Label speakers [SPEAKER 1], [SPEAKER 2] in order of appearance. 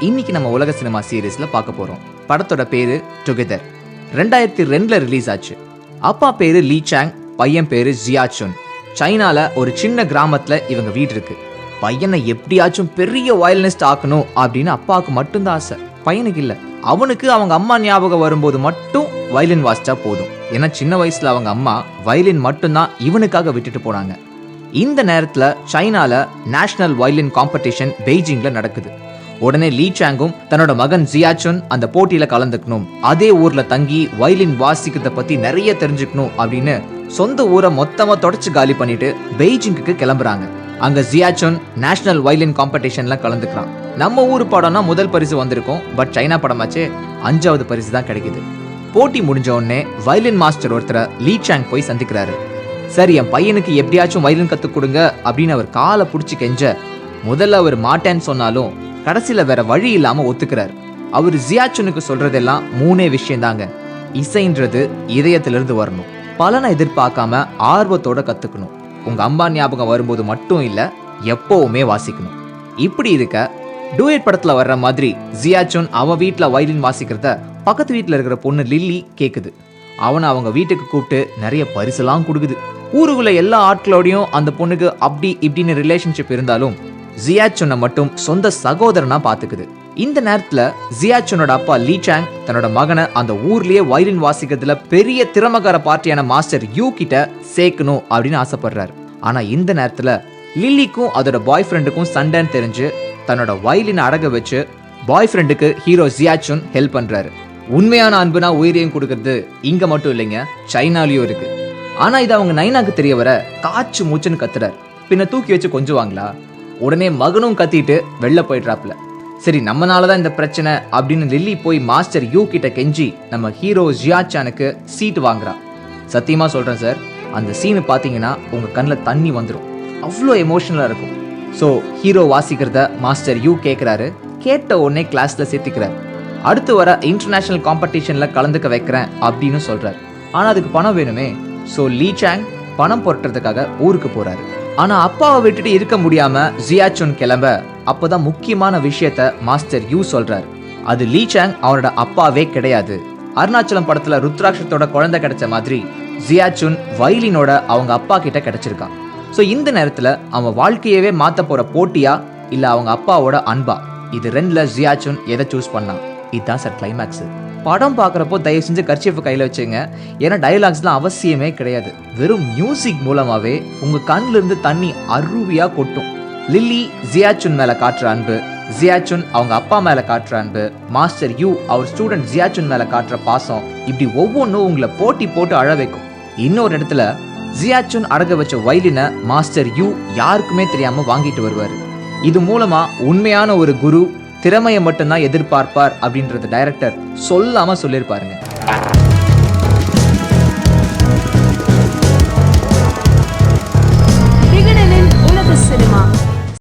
[SPEAKER 1] இன்னைக்கு நம்ம உலக சினிமா சீரீஸில் பார்க்க போறோம். படத்தோட பேரு டுகெதர் ரெண்டாயிரத்தி ரெண்டில் ரிலீஸ் ஆச்சு. அப்பா பேரு லீ சாங் பையன் பேரு ஜியாச்சுன் சைனால ஒரு சின்ன கிராமத்துல இவங்க வீடு இருக்கு. பையனை எப்படியாச்சும் பெரிய வயலனிஸ்ட் ஆக்கணும் அப்படின்னு அப்பாவுக்கு மட்டும்தான் ஆசை. பையனுக்கு இல்ல. அவனுக்கு அவங்க அம்மா ஞாபகம் வரும்போது மட்டும் வயலின் வாசிச்சா போதும். ஏன்னா சின்ன வயசுல அவங்க அம்மா வயலின் மட்டும்தான் இவனுக்காக விட்டுட்டு போனாங்க. இந்த நேரத்துல சைனால நேஷனல் வயலின் காம்படிஷன் பெய்ஜிங்ல நடக்குது. உடனே லீ சாங்கும் தன்னோட மகன் ஜியாச்சுன் அந்த போட்டியில கலந்துக்கணும். அதே ஊர்ல தங்கி வயலின் வாசிக்கிறத பத்தி நிறைய தெரிஞ்சுக்கணும் அப்படின்னு சொந்த ஊரை மொத்தமா தொடச்சு காலி பண்ணிட்டு பெய்ஜிங்குக்கு கிளம்புறாங்க. அங்க ஜியாச்சுன் நேஷனல் வயலின் காம்படிஷன்ல கலந்துக்கிறான். நம்ம ஊர் படம்னா முதல் பரிசு வந்திருக்கும் பட் சைனா படமாச்சே அஞ்சாவது பரிசு தான் கிடைக்குது. போட்டி முடிஞ்ச உடனே வயலின் மாஸ்டர் ஒருத்தரை லீ சாங் போய் சந்திக்கிறாரு. சரி என் பையனுக்கு எப்படியாச்சும் வயலின் கத்துக் கொடுங்க அப்படின்னு அவர் காலை பிடிச்சி கெஞ்ச முதல்ல அவர் மாட்டேன்னு சொன்னாலும் கடைசியில் வேற வழி இல்லாம ஒத்துக்கிறார். அவர் ஜியாச்சுனுக்கு சொல்றதெல்லாம் மூணே விஷயந்தாங்க. இசைன்றது இதயத்திலிருந்து வரணும். பலனை எதிர்பார்க்காம ஆர்வத்தோட கத்துக்கணும். உங்க அம்மா ஞாபகம் வரும்போது மட்டும் இல்ல எப்பவுமே வாசிக்கணும். இப்படி இருக்க டூயட் படத்துல வர்ற மாதிரி ஜியாச்சுன் அவன் வீட்டுல வயலின் வாசிக்கிறத பக்கத்து வீட்டுல இருக்கிற பொண்ணு லில்லி கேக்குது. அவனை அவங்க வீட்டுக்கு கூப்பிட்டு நிறைய பரிசுலாம் கொடுக்குது. ஊருக்குள்ள எல்லா ஆட்களோடையும் அந்த பொண்ணுக்கு அப்படி இப்படின்னு ரிலேஷன்ஷிப் இருந்தாலும் ஜியாச்சுனை மட்டும் சொந்த சகோதரனா பாத்துக்குது. இந்த நேரத்துல ஜியாச்சுனோட அப்பா லீ சாங் தன்னோட மகனை அந்த ஊர்லயே வயலின் வாசிக்கிறதுல பெரிய திறமகார பார்ட்டியான மாஸ்டர் யூ கிட்ட சேர்க்கணும் அப்படின்னு ஆசைப்படுறாரு. ஆனா இந்த நேரத்துல லில்லிக்கும் அதோட பாய் ஃப்ரெண்டுக்கும் சண்டைன்னு தெரிஞ்சு தன்னோட வயலின் அடக வச்சு பாய் ஃப்ரெண்டுக்கு ஹீரோ ஜியாச்சுன் ஹெல்ப் பண்றாரு. உண்மையான அன்புனா உயிரையும் கொடுக்கறது இங்க மட்டும் இல்லைங்க சைனாலயும் இருக்கு. ஆனா இது அவங்க நைனாக்கு தெரிய வர காச்சு மூச்சுன்னு கத்துறாரு. பின்ன தூக்கி வச்சு கொஞ்சுவாங்களா? உடனே மகனும் கத்திட்டு வெளில போயிடுறாப்புல. சரி நம்மனால தான் இந்த பிரச்சனை அப்படின்னு லில்லி போய் மாஸ்டர் யூ கிட்ட கெஞ்சி நம்ம ஹீரோ ஜியாச்சானுக்கு சீட் வாங்குறா. சத்தியமா சொல்றேன் சார் அந்த சீனு பாத்தீங்கன்னா உங்க கண்ணில் தண்ணி வந்துடும் அவ்வளோ எமோஷனலாக இருக்கும். ஸோ ஹீரோ வாசிக்கிறத மாஸ்டர் யூ கேட்குறாரு கேட்ட உடனே கிளாஸ்ல சேர்த்துக்கிறார். அடுத்து வர இன்டர்நேஷனல் காம்படிஷன்ல கலந்துக்க வைக்கிறேன் அப்படின்னு சொல்றாரு. ஆனா அதுக்கு பணம் வேணுமே. ஸோ லீ சாங் பணம் புரட்டுறதுக்காக ஊருக்கு போறாரு. ஆனா அப்பாவை விட்டுட்டு இருக்க முடியாம ஜியாச்சுன் கிளம்ப. அப்பதான் முக்கியமான விஷயத்த மாஸ்டர் யூ சொல்றாரு. அது லீ அவனோட அப்பாவே கிடையாது. அருணாச்சலம் படத்துல ருத்ராட்சத்தோட குழந்தை கிடைச்ச மாதிரி ஜியாச்சுன் வயலினோட அவங்க அப்பா கிட்ட கிடைச்சிருக்கான். ஸோ இந்த நேரத்துல அவன் வாழ்க்கையவே மாத்த போற போட்டியா? இல்ல அவங்க அப்பாவோட அன்பா? இது ரெண்டுல ஜியாச்சுன் எதை சூஸ் பண்ணான்? இதுதான் சார் கிளைமேக்ஸ் படம் பார்க்குறப்போ தயவு செஞ்சு கர்ச்சீஃபை கையில் வச்சுங்க. ஏன்னா டைலாக்ஸ்லாம் அவசியமே கிடையாது. வெறும் மியூசிக் மூலமாவே உங்க கண்ணிலிருந்து தண்ணி அருவியா கொட்டும். லில்லி ஜியாச்சுன் மேல காட்டுற அன்பு ஜியாச்சுன் அவங்க அப்பா மேல காட்டுற அன்பு மாஸ்டர் யூ அவர் ஸ்டூடெண்ட் ஜியாச்சுன் மேல காட்டுற பாசம் இப்படி ஒவ்வொன்றும் உங்களை போட்டி போட்டு அழ வைக்கும். இன்னொரு இடத்துல ஜியாச்சுன் அடக வச்ச வயலினை மாஸ்டர் யூ யாருக்குமே தெரியாமல் வாங்கிட்டு வருவார். இது மூலமா உண்மையான ஒரு குரு திறமையை மட்டும்தான் எதிர்பார்ப்பார் அப்படின்றத டைரக்டர் சொல்லாம சொல்லியிருப்பாருங்க.